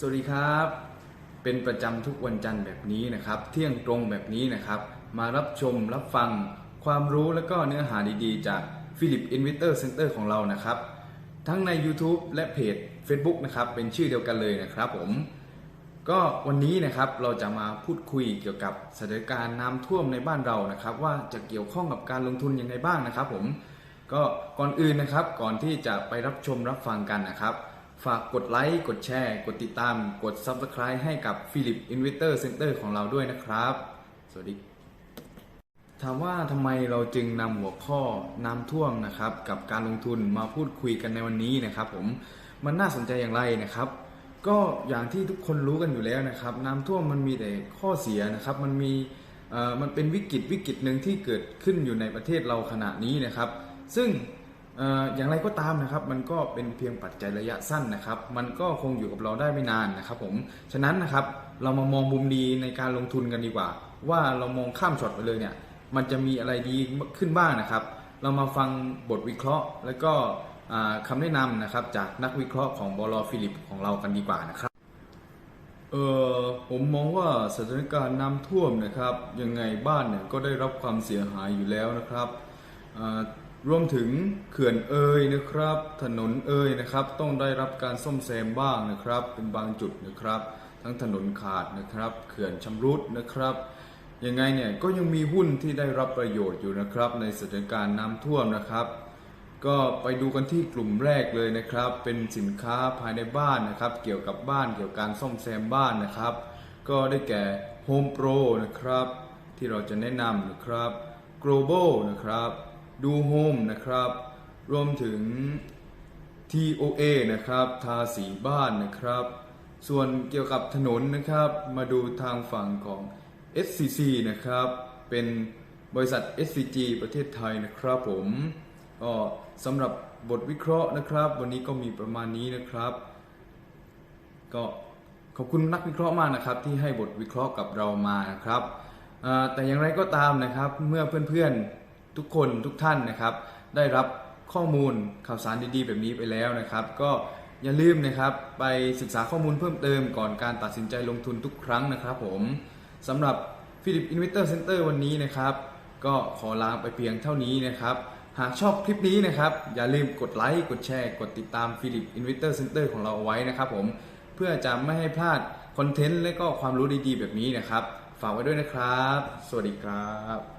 สวัสดีครับ เป็นประจำทุกวันจันทร์แบบนี้นะครับ เที่ยงตรงแบบนี้นะครับ มารับชมรับฟังความรู้และก็เนื้อหาดีๆ จาก Philip Invitor Center ของเรานะครับ ทั้งใน YouTube และเพจ Facebook นะครับ เป็นชื่อเดียวกันเลยนะครับผม ก็วันนี้นะครับเราจะมาพูดคุยเกี่ยวกับสถานการณ์น้ำท่วมในบ้านเรานะครับ ว่าจะเกี่ยวข้องกับการลงทุนยังไงบ้างนะครับ ผมก็ก่อนอื่นนะครับก่อนที่จะไปรับชมรับฟังกันนะครับ ฝากกดไลค์กดแชร์ กดติดตาม กด Subscribe ให้กับ Philip Invitor Center ของเราด้วยนะครับ สวัสดี ถามว่าทำไมเราจึงนำหัวข้อน้ำท่วมนะครับ กับการลงทุนมาพูดคุยกันในวันนี้นะครับผมมันน่าสนใจอย่างไรนะครับก็อย่างที่ทุกคนรู้กันอยู่แล้วนะครับ น้ำท่วมมันมีแต่ข้อเสียนะครับ มันมีเอ่อมันเป็นวิกฤตวิกฤตหนึ่งที่เกิดขึ้นอยู่ในประเทศเราขณะนี้นะครับ ซึ่ง อย่างไรก็ตามนะครับ มันก็เป็นเพียงปัจจัยระยะสั้นนะครับ มันก็คงอยู่กับเราได้ไม่นานนะครับผม ฉะนั้นนะครับ เรามามองมุมดีในการลงทุนกันดีกว่า ว่าเรามองข้ามช็อตไปเลยเนี่ย มันจะมีอะไรดีขึ้นบ้างนะครับ เรามาฟังบทวิเคราะห์ และก็อ่าคำแนะนำนะครับ จากนักวิเคราะห์ของบลฟิลิปของเรากันดีกว่านะครับ เออผมมองว่าสถานการณ์น้ำท่วมนะครับ ยังไงบ้านเนี่ยก็ได้รับความเสียหายอยู่แล้วนะครับ รวมถึงเขื่อนเอ่ยนะครับ ถนนเอ่ยนะครับ ต้องได้รับการซ่อมแซมบ้างนะครับ เป็นบางจุดนะครับ ทั้งถนนขาดนะครับ เขื่อนชำรุดนะครับยังไงเนี่ยก็ยังมีหุ้นที่ได้รับประโยชน์อยู่นะครับ ในสถานการณ์น้ำท่วมนะครับ ก็ไปดูกันที่กลุ่มแรกเลยนะครับ เป็นสินค้าภายในบ้านนะครับ เกี่ยวกับบ้านเกี่ยวกับการซ่อมแซมบ้านนะครับ ก็ได้แก่ Home Pro นะครับ ที่เราจะแนะนำนะครับ Global นะครับ ดู Home นะครับ รวมถึง TOA นะครับทาสีบ้านนะครับ ส่วนเกี่ยวกับถนนนะครับ มาดูทางฝั่งของ SCC นะครับ เป็นบริษัท SCG ประเทศไทยนะครับผมก็สำหรับบทวิเคราะห์นะครับ วันนี้ก็มีประมาณนี้นะครับ ก็ขอบคุณนักวิเคราะห์มากนะครับ ที่ให้บทวิเคราะห์กับเรามานะครับแต่อย่างไรก็ตามนะครับเมื่อเพื่อนๆ ทุกคนทุกท่านนะครับ ได้รับข้อมูลข่าวสารดีๆ แบบนี้ไปแล้วนะครับ ก็อย่าลืมนะครับไปศึกษาข้อมูลเพิ่มเติมก่อนการตัดสินใจลงทุนทุกครั้งนะครับผมสำหรับ Philip Investor Center วันนี้นะครับ ก็ขอลาไปเพียงเท่านี้นะครับ หากชอบคลิปนี้นะครับ อย่าลืมกดไลค์กดแชร์ กดติดตาม Philip Investor Center ของเราเอาไว้นะครับผมเพื่อจะไม่ให้พลาดคอนเทนต์และก็ความรู้ดีๆ แบบนี้นะครับ ฝากไว้ด้วยนะครับ สวัสดีครับ